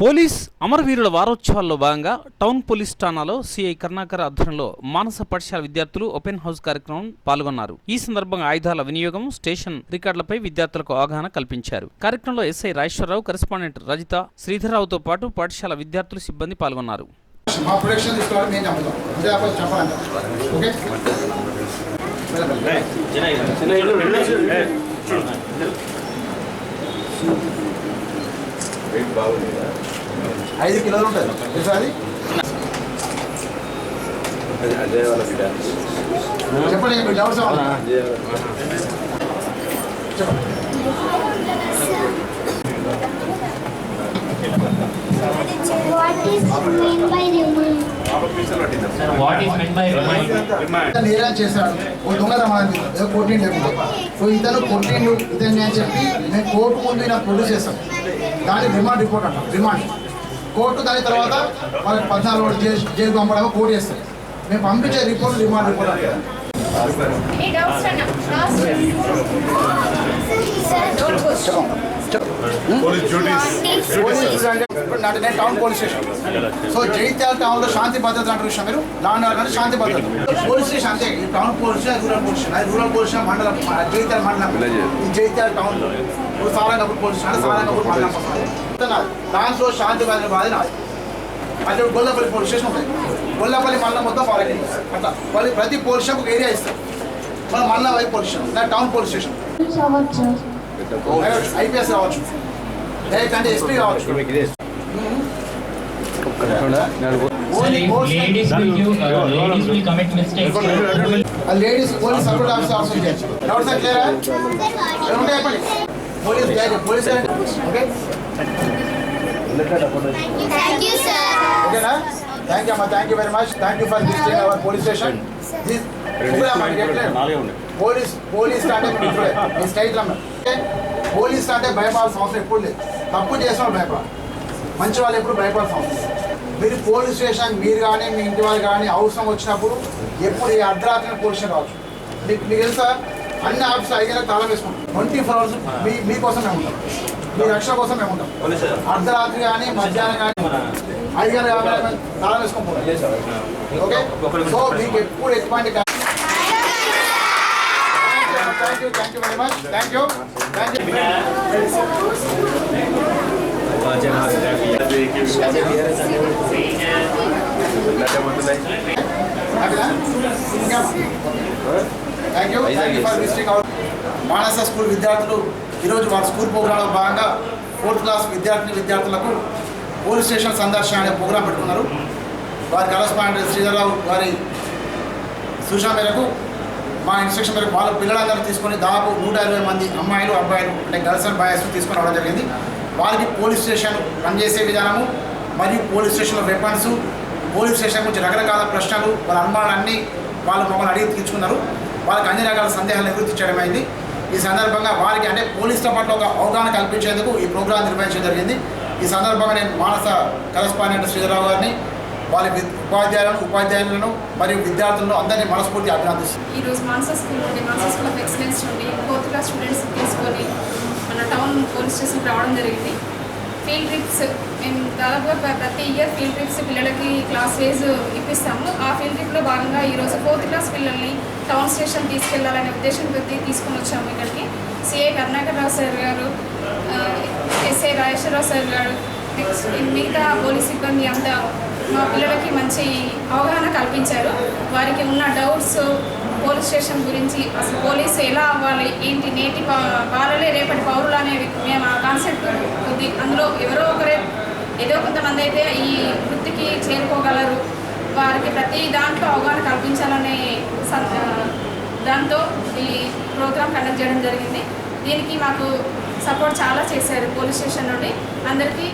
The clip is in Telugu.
పోలీస్ అమరవీరుల వారోత్సవాల్లో భాగంగా టౌన్ పోలీస్ ఠాణాలో సిఐ కరుణాకర్ ఆధ్వర్యంలో మానస పాఠశాల విద్యార్థులు ఓపెన్ హౌస్ కార్యక్రమం పాల్గొన్నారు. ఈ సందర్భంగా ఆయుధాల వినియోగం స్టేషన్ రికార్డులపై విద్యార్థులకు అవగాహన కల్పించారు. కార్యక్రమంలో ఎస్ఐ రాజేశ్వరరావు కరెస్పాండెంట్ రజిత శ్రీధర్రావుతో పాటు పాఠశాల విద్యార్థులు సిబ్బంది పాల్గొన్నారు. ఐదు కిలోలు ఉంటుంది తెలుసా అది? చెప్పండి మీ డౌట్స్? నేరం చేశాడు. ఓ దొంగతనం ఏదో కొట్టిండు సో ఇతను కొట్టిండు ఇతన్ని అని చెప్పి నేను కోర్టు ముందు నాకు ప్రొడ్యూస్ చేస్తాను దాన్ని రిమాండ్ రిపోర్ట్ అంటాం రిమాండ్ కోర్టు దాని తర్వాత వాళ్ళకి పద్నాలుగు రోజులు జైలు జైలు పంపడమో కోర్టు చేస్తారు మేము పంపించే రిపోర్ట్ రిమాండ్ రిపోర్ట్ అంటాం town police station so Jaityala టౌన్లో శాంతి భద్రత అంటారు విషయం మీరు? లాండ్ ఆర్డర్ అంటే శాంతి భద్రత. పోలీస్ స్టేషన్ అంతే ఈ town police station rural police station అది రూరల్ పోలీస్ స్టేషన్ మండలం జైత్యాల మండలం. ఈ జైత్యాల టౌన్లో. ఇప్పుడు సారంగపూర్ పోలీస్ స్టేషన్ సారంగపూర్ మండలం వస్తుంది. దాంట్లో శాంతి భద్రత బాధ నాది. అంటే గొల్లపల్లి పోలీస్ స్టేషన్ ఉంటుంది గొల్లపల్లి మండలం మొత్తం ఫారెన్ అట్లా. వాళ్ళు ప్రతి పోలీస్ స్టేషన్ ఒక ఏరియా ఇస్తారు. మన మండలం వైపు police station town police station IPS కావచ్చు డైరెక్ట్ అంటే ఎస్పీ కావచ్చు Sir, if ladies will give, uh, ladies will commit mistakes. sir. Ladies police support officer అవసరం చేయొచ్చు డౌట్స్ క్లియరా ఏముంటే చెప్పండి police direct police okay Thank you, sir. ఓకేనా థ్యాంక్ యూ అమ్మా thank you very much thank you for visiting our police station police police అంటే మీరు ఇప్పుడే ఓకే పోలీస్ అంటే భయపడాల్సిన అవసరం ఎప్పుడు లేదు. తప్పు చేసిన వాళ్ళు భయపడాలి. మంచి వాళ్ళు ఎప్పుడు భయపడాల్సిన అవసరం లేదు. మీరు పోలీస్ స్టేషన్ మీరు కానీ మీ ఇంటి వాళ్ళు కానీ అవసరం వచ్చినప్పుడు ఎప్పుడు ఈ అర్ధరాత్రి పోలీస్ స్టేషన్ రావచ్చు. మీకు మీకు తెలుసా? అన్ని ఆఫీస్ ఐదు తాళం వేసుకుంటాం. ట్వంటీ ఫోర్ అవర్స్ మీ మీకోసం మేము ఉంటాం. మీ రక్షణ కోసం మేము ఉంటాం. అర్ధరాత్రి కానీ మధ్యాహ్నం కానీ ఐదు గంటల తాళం వేసుకొని ఓకే? సో మీకు ఎప్పుడు ఎటువంటి thank you thank you very much thank you thank you thank you for visiting our Manasa school విద్యార్థులు. ఈరోజు వారి స్కూల్ ప్రోగ్రాంలో భాగంగా ఫోర్త్ క్లాస్ విద్యార్థిని విద్యార్థులకు పోలీస్ స్టేషన్ సందర్శన అనే ప్రోగ్రాం పెట్టుకున్నారు. వారి కరస్పాండెంట్ శ్రీధరరావు వారి సూచన మేరకు మా ఇన్స్ట్రక్షన్ మేరకు వాళ్ళ పిల్లలందరూ తీసుకొని దాదాపు నూట ఇరవై మంది అమ్మాయిలు అబ్బాయిలు అంటే గర్ల్స్ అండ్ బాయ్స్ తీసుకొని రావడం జరిగింది. వారికి పోలీస్ స్టేషన్ పనిచేసే విధానము మరియు పోలీస్ స్టేషన్లో వెపన్స్ పోలీస్ స్టేషన్ గురించి రకరకాల ప్రశ్నలు వాళ్ళ అనుమానాలన్నీ వాళ్ళు మమ్మల్ని అడిగి తీర్చుకున్నారు. వాళ్ళకి అన్ని రకాల సందేహాలు నివృత్తి చేయడం అయింది. ఈ సందర్భంగా వారికి అంటే పోలీసుల పట్ల ఒక అవగాహన కల్పించేందుకు ఈ ప్రోగ్రాం నిర్వహించడం జరిగింది. ఈ సందర్భంగా నేను మానస కరస్పాండెంట్ శ్రీధరరావు గారిని వాళ్ళ ఉపాధ్యాయులను ఉపాధ్యాయులను మరియు విద్యార్థులను అందరినీ మనస్ఫూర్తి అభినందిస్తుంది ఈ రోజు మాన్సా స్కూల్ నుండి మాన్సా స్కూల్ ఆఫ్ ఎక్సలెన్స్ నుండి ఫోర్త్ క్లాస్ స్టూడెంట్స్ తీసుకొని మన టౌన్ పోలీస్ స్టేషన్కి రావడం జరిగింది. ఫీల్డ్ ట్రిప్స్ మేము దాదాపుగా ప్రతి ఇయర్ ఫీల్డ్ ట్రిప్స్ పిల్లలకి క్లాస్ వైజ్ ఇప్పిస్తాము. ఆ ఫీల్డ్ ట్రిప్లో భాగంగా ఈరోజు ఫోర్త్ క్లాస్ పిల్లల్ని టౌన్ స్టేషన్ తీసుకెళ్ళాలనే ఉద్దేశంతో తీసుకొని వచ్చాము ఇక్కడికి. సిఐ కరుణాకర్ రావు సార్ గారు ఎస్ఏ రాజేశ్వరరావు సార్ గారు నెక్స్ట్ మిగతా పోలీస్ సిబ్బంది అంతా మా పిల్లలకి మంచి అవగాహన కల్పించారు. వారికి ఉన్న డౌట్స్ పోలీస్ స్టేషన్ గురించి అసలు పోలీసు ఎలా అవ్వాలి ఏంటి నేటి బాలలే రేపటి పౌరులు అనేవి మేము ఆ కాన్సెప్ట్ ఉంది అందులో ఎవరో ఒకరే ఏదో కొంతమంది అయితే ఈ వృత్తికి చేరుకోగలరు. వారికి ప్రతి దాంట్లో అవగాహన కల్పించాలనే దాంతో ఈ ప్రోగ్రాం కండక్ట్ చేయడం జరిగింది. దీనికి మాకు సపోర్ట్ చాలా చేశారు పోలీస్ స్టేషన్ నుండి. అందరికీ